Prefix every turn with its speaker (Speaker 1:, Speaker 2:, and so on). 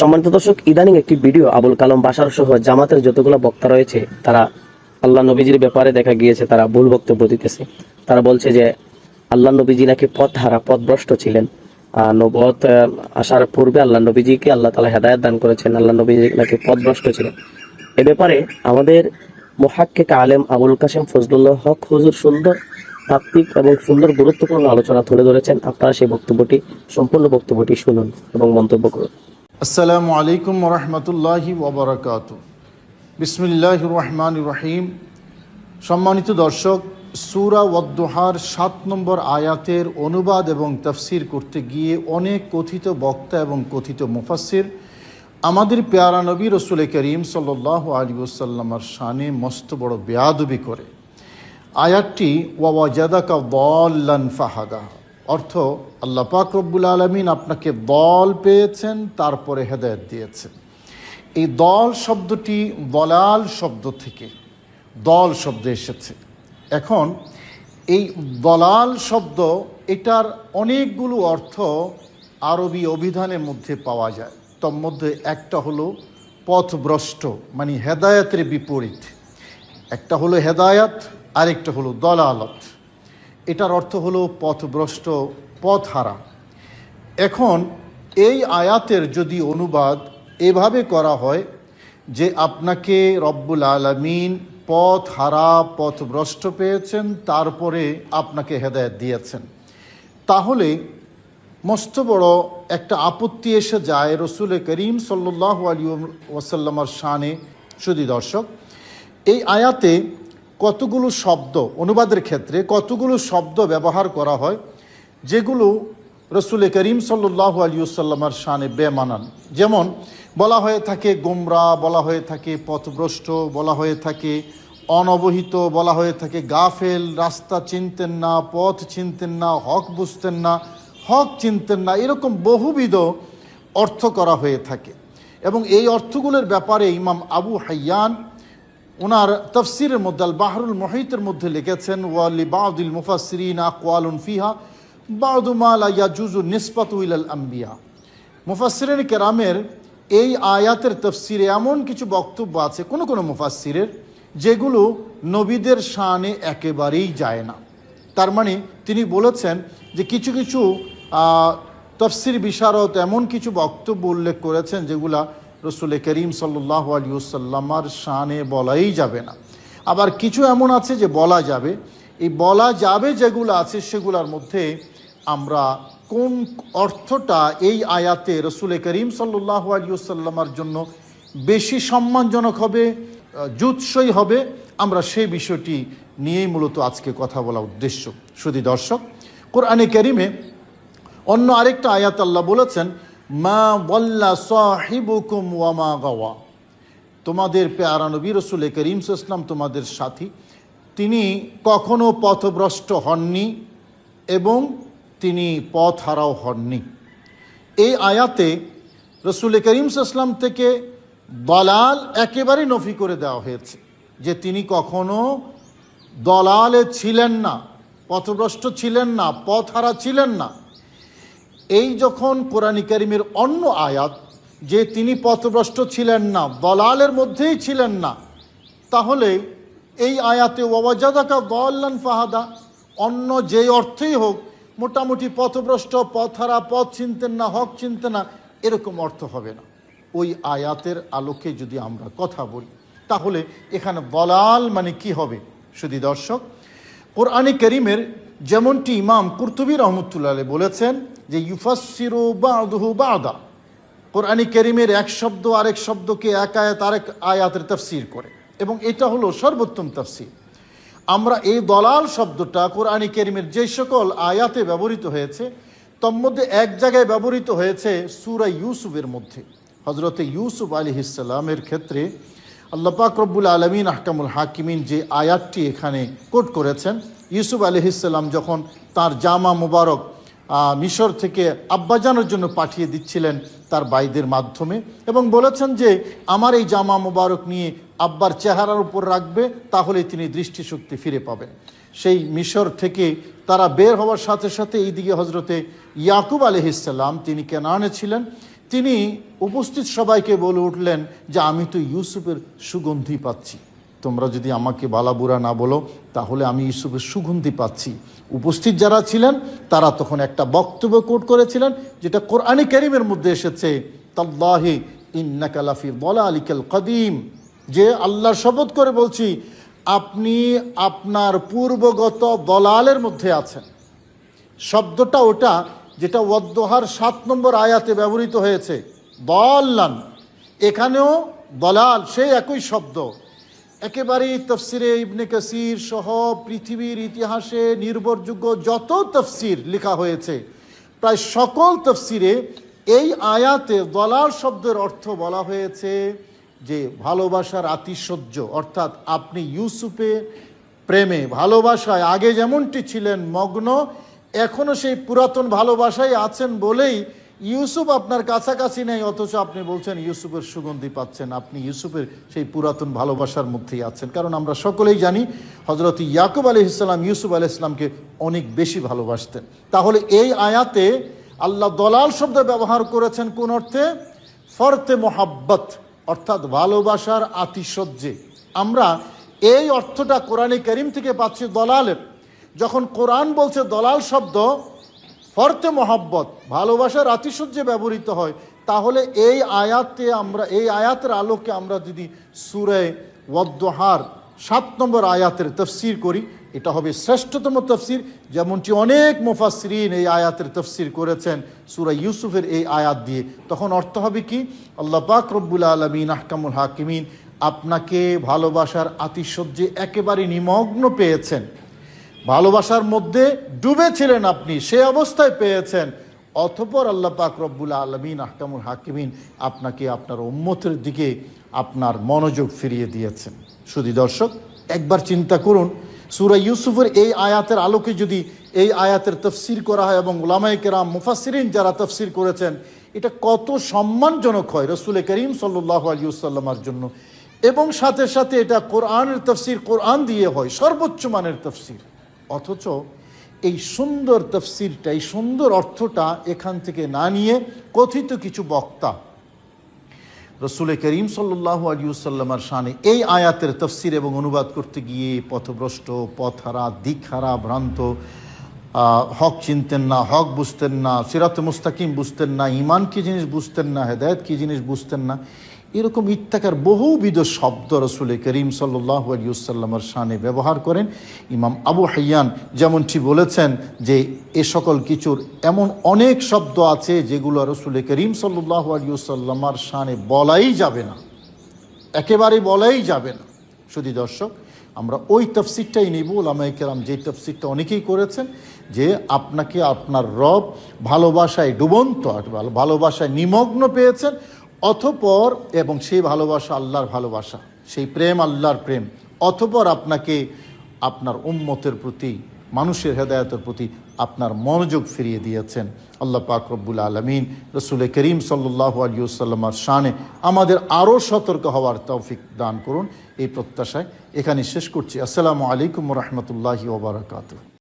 Speaker 1: সম্মানিত দর্শক, ইদানিং একটি ভিডিও আবুল কালাম বাসার সহ জামাতের যতগুলো বক্তা রয়েছে, তারা আল্লাহ নবীজির ব্যাপারে দেখা গিয়েছে, তারা ভুল বক্তব্য দিতেছে। তারা বলছে যে, আল্লাহ নবীজি নাকি পথ হারা পথভ্রষ্ট ছিলেন। নবত আসার পূর্বে আল্লাহ নবীজিকে আল্লাহ তালা হেদায়ত দান করেছেন, আল্লাহ নবীজি নাকি পথভ্রষ্ট ছিলেন। এ ব্যাপারে আমাদের মোহাক্কেক আলেম আবুল কাসেম ফজলুল্লাহ হক হুজুর সুন্দর, তাত্ত্বিক এবং সুন্দর গুরুত্বপূর্ণ আলোচনা তুলে ধরেছেন। আপনারা সেই বক্তব্যটি, সম্পূর্ণ বক্তব্যটি শুনুন এবং মন্তব্য করুন।
Speaker 2: আসসালামু আলাইকুম রহমতুল্লাহি ওবরাকাত বিসমিল্লাহ রহমান রহিম। সম্মানিত দর্শক, সুরা ওদ্দোহার সাত নম্বর আয়াতের অনুবাদ এবং তফসির করতে গিয়ে অনেক কথিত বক্তা এবং কথিত মুফাসির আমাদের পেয়ারা নবী রসুল করিম সাল্লাহ আলী ওসাল্লামার শানে মস্ত বড় বেয়াদবি করে। আয়াতটি ওয়াজাদাকা দল্লান ফাহাদা অর্থ আল্লাহ পাক রব্বুল আলমিন আপনাকে দল পেয়েছেন, তারপরে হেদায়ত দিয়েছেন। এই দল শব্দটি দলাল শব্দ থেকে দল শব্দ এসেছে। এখন এই দলাল শব্দ, এটার অনেকগুলো অর্থ আরবি অভিধানের মধ্যে পাওয়া যায়। তার মধ্যে একটা হলো পথভ্রষ্ট মানে হেদায়াতের বিপরীত। একটা হলো হেদায়াত, আরেকটা হলো দলালত। এটার অর্থ হলো পথভ্রষ্ট, পথহারা। এখন এই আয়াতের যদি অনুবাদ এভাবে করা হয় যে আপনাকে রব্বুল আলমিন পথ হারা পথভ্রষ্ট পেয়েছেন, তারপরে আপনাকে হেদায়ত দিয়েছেন। তাহলে মস্ত বড় একটা আপত্তি এসে যায় রসুল করিম সাল্লাহ আলী ওয়াসাল্লামার শানে। শুধু দর্শক, এই আয়াতে কতগুলো শব্দ, অনুবাদের ক্ষেত্রে কতগুলো শব্দ ব্যবহার করা হয়, যেগুলো রসুল করিম সাল্লাহ আলিউসাল্লামার শানে বেমানান। যেমন, বলা হয়ে থাকে গোমরা, বলা হয়ে থাকে পথভ্রষ্ট, বলা হয়ে থাকে অনবহিত, বলা হয়ে থাকে গাফেল, রাস্তা চিনতেন না, পথ চিনতেন না, হক বুঝতেন না, হক চিনতেন না, এরকম বহুবিধ অর্থ করা হয়ে থাকে। এবং এই অর্থগুলোর ব্যাপারে ইমাম আবু হাইয়ান ওনার তফসিরের মধ্যে আল বাহরুল মহিতের মধ্যে লিখেছেন, ওয়ালি বাউদুল মুফাসরিন আকওয়ালুন ফিহা বাউদুমাল ইয়াজুজু নিসপাত ইলাল আম্বিয়া। মুফাসরিন কেরামের এই আয়াতের তফসিরে এমন কিছু বক্তব্য আছে, কোনো কোনো মুফাসিরের যেগুলো নবীদের শানে একেবারেই যায় না। তার মানে তিনি বলেছেন যে কিছু কিছু তফসির বিশারত এমন কিছু বক্তব্য উল্লেখ করেছেন, যেগুলা রসুল করিম সাল্লাহ আলিউসাল্লামার শানে বলাই যাবে না। আবার কিছু এমন আছে যে বলা যাবে। এই বলা যাবে যেগুলো আছে সেগুলোর মধ্যে আমরা কোন অর্থটা এই আয়াতে রসুল করিম সাল্লাহ আলিউসাল্লামার জন্য বেশি সম্মানজনক হবে, জুৎসই হবে, আমরা সেই বিষয়টি নিয়েই মূলত আজকে কথা বলা উদ্দেশ্য। শুধু দর্শক, কোরআনে করিমে অন্য আরেকটা আয়াত আল্লাহ বলেছেন মা বল্লা সাহিবুকুম ওয়ামা গাওয়া। তোমাদের পেয়ারা নবী রসুল করিম ইসলাম তোমাদের সাথী। তিনি কখনো পথভ্রষ্ট হননি এবং তিনি পথ হারাও হননি। এই আয়াতে রসুল করিম ইসলাম থেকে দলাল একেবারে নফি করে দেওয়া হয়েছে যে তিনি কখনো দলালে ছিলেন না, পথভ্রষ্ট ছিলেন না পথ হারা ছিলেন না। এই যখন কোরআনী কারিমের অন্য আয়াত, যে তিনি পথভ্রষ্ট ছিলেন না, দলালের মধ্যেই ছিলেন না, তাহলে এই আয়াতে ওয়াজাদাকা দল্লান ফাহাদা, অন্য যে অর্থেই হোক, মোটামুটি পথভ্রষ্ট পথহারা পথ চিনতেন না, হক চিনতেন না, এরকম অর্থ হবে না। ওই আয়াতের আলোকে যদি আমরা কথা বলি, তাহলে এখানে দলাল মানে কি হবে? শুধু দর্শক, কোরআনে করিমের যেমনটি ইমাম কুর্তুবী রহমতুল্লাহ বলেছেন যে ইউফাসিরু বাদহু বাদা। কোরআনী করিমের এক শব্দ আরেক শব্দকে এক আয়াত আরেক আয়াতের তফসির করে। এবং এটা হলো সর্বোত্তম তফসির। আমরা এই দলাল শব্দটা কোরআনী করিমের যে সকল আয়াতে ব্যবহৃত হয়েছে, তোর মধ্যে এক জায়গায় ব্যবহৃত হয়েছে সুরা ইউসুফের মধ্যে। হজরতে ইউসুফ আলী ইসাল্লামের ক্ষেত্রে আল্লাহ পাক রব্বুল আলমিন আহকামুল হাকিমিন যে আয়াতটি এখানে কোট করেছেন, ইউসুফ আলহিসাল্লাম যখন তার জামা মুবারক মিশর থেকে আব্বাজানের জন্য পাঠিয়ে দিচ্ছিলেন তার বাইদের মাধ্যমে এবং বলেছেন যে, আমার এই জামা মুবারক নিয়ে আব্বার চেহারার উপর রাখবে তাহলে তিনি দৃষ্টিশক্তি ফিরে পাবেন। সেই মিশর থেকে তারা বের হওয়ার সাথে সাথে এইদিকে হজরতে ইয়াকুব আলহিসাল্লাম তিনি কেনানে ছিলেন, তিনি উপস্থিত সবাইকে বলে উঠলেন যে, আমি তো ইউসুফের সুগন্ধি পাচ্ছি। তোমরা যদি আমাকে বালাবুরা না বলো, তাহলে আমি ইউসুফের সুগন্ধি পাচ্ছি। উপস্থিত যারা ছিলেন, তারা তখন একটা বক্তব্য কোট করেছিলেন, যেটা কোরআনী করিমের মধ্যে এসেছে, তাল্লাহি ইন্নাকালাফি বলা আলিকাল কদিম। যে আল্লাহর শপথ করে বলছি, আপনি আপনার পূর্বগত দলালের মধ্যে আছেন। শব্দটা ওটা, যেটা ওয়াদ্দোহার সাত নম্বর আয়াতে ব্যবহৃত হয়েছে, দল্লান। এখানেও দলাল, সেই একই শব্দ। একেবারেই তফসিরে ইবনে কাসির সহ পৃথিবীর ইতিহাসে নির্ভরযোগ্য যত তফসির লেখা হয়েছে, প্রায় সকল তফসিরে এই আয়াতে দলাল শব্দের অর্থ বলা হয়েছে যে ভালোবাসার আতিশয্য। অর্থাৎ আপনি ইউসুফে প্রেমে, ভালোবাসায় আগে যেমনটি ছিলেন মগ্ন, এখনও সেই পুরাতন ভালোবাসায় আছেন বলেই ইউসুফ আপনার কাছাকাছি নেই, অথচ আপনি বলছেন ইউসুফের সুগন্ধি পাচ্ছেন। আপনি ইউসুফের সেই পুরাতন ভালোবাসার মধ্যেই আছেন। কারণ আমরা সকলেই জানি হজরত ইয়াকুব আলি ইসলাম ইউসুফ আলি ইসলামকে অনেক বেশি ভালোবাসতেন। তাহলে এই আয়াতে আল্লাহ দলাল শব্দ ব্যবহার করেছেন কোন অর্থে? ফরতে মোহাব্বত, অর্থাৎ ভালোবাসার আতিশয্যে। আমরা এই অর্থটা কোরআনে করিম থেকে পাচ্ছি দলালের। যখন কোরআন বলছে দলাল শব্দ ফরতে মহাব্বত, ভালোবাসার আতিশয্যে ব্যবহৃত হয়, তাহলে এই আয়াতে আমরা, এই আয়াতের আলোকে আমরা যদি সুরে ওয়াদ্দোহার সাত নম্বর আয়াতের তফসির করি, এটা হবে শ্রেষ্ঠতম তফসির। যেমনটি অনেক মুফাসরিন এই আয়াতের তফসির করেছেন সুরা ইউসুফের এই আয়াত দিয়ে। তখন অর্থ হবে কি? আল্লাহ পাক রব্বুল আলমিন, আহকামুল হাকিমিন, আপনাকে ভালোবাসার আতিশয্যে একেবারে নিমগ্ন পেয়েছেন। ভালোবাসার মধ্যে ডুবেছিলেন আপনি, সে অবস্থায় পেয়েছেন। অথপর আল্লাহ পাক রব্বুল আলমিন, আহকামুল হাকিমিন আপনাকে আপনার উম্মতের দিকে আপনার মনোযোগ ফিরিয়ে দিয়েছেন। শুধু দর্শক, একবার চিন্তা করুন, সুরা ইউসুফের এই আয়াতের আলোকে যদি এই আয়াতের তফসির করা হয় এবং ওলামাই কেরাম মুফাসিরিন যারা তফসির করেছেন, এটা কত সম্মানজনক হয় রসুল করিম সাল্লাহ আলিউসাল্লামার জন্য। এবং সাথে সাথে এটা কোরআনের তফসির কোরআন দিয়ে হয়, সর্বোচ্চ মানের তফসির। অথচ এই সুন্দর তফসিরটা এই সুন্দর অর্থটা এখান থেকে না নিয়ে কথিত কিছু বক্তা রসুল করিম সাল্লাহ আলিউসাল্লামার শানে এই আয়াতের তফসির এবং অনুবাদ করতে গিয়ে পথভ্রষ্ট, পথহারা, দিকহারা, ভ্রান্ত হক চিনতেন না, হক বুঝতেন না, সিরাত মুস্তাকিম বুঝতেন না ইমান কি জিনিস বুঝতেন না, হেদায়ত কি জিনিস বুঝতেন না এরকম ইত্যাকার বহুবিধ শব্দ রসুল করিম সাল্লাহ আলিউসাল্লামার শানে ব্যবহার করেন। ইমাম আবু হাইয়ান যেমনটি বলেছেন যে, এ সকল কিছুর এমন অনেক শব্দ আছে যেগুলো রসুল করিম সাল্লাহ আলিউসাল্লামার শানে বলাই যাবে না। একেবারে বলাই যাবে না। শুধু দর্শক, আমরা ওই তফসিরটাই নিব ওলামাই কেরাম যে তফসিরটা অনেকেই করেছেন যে, আপনাকে আপনার রব ভালোবাসায় ডুবন্ত, ভালোবাসায় নিমগ্ন পেয়েছেন অথপর এবং সেই ভালোবাসা আল্লাহর ভালোবাসা, সেই প্রেম আল্লাহর প্রেম অথপর আপনাকে আপনার উম্মতের প্রতি, মানুষের হেদায়তের প্রতি আপনার মনোযোগ ফিরিয়ে দিয়েছেন। আল্লাহ পাক রব্বুল আলমিন রসুল করিম সাল্লাহ আলিউসাল্লামার শানে আমাদের আরও সতর্ক হওয়ার তৌফিক দান করুন। এই প্রত্যাশায় এখানে শেষ করছি। আসসালামু আলাইকুম রহমতুল্লাহি ওবরাকাতু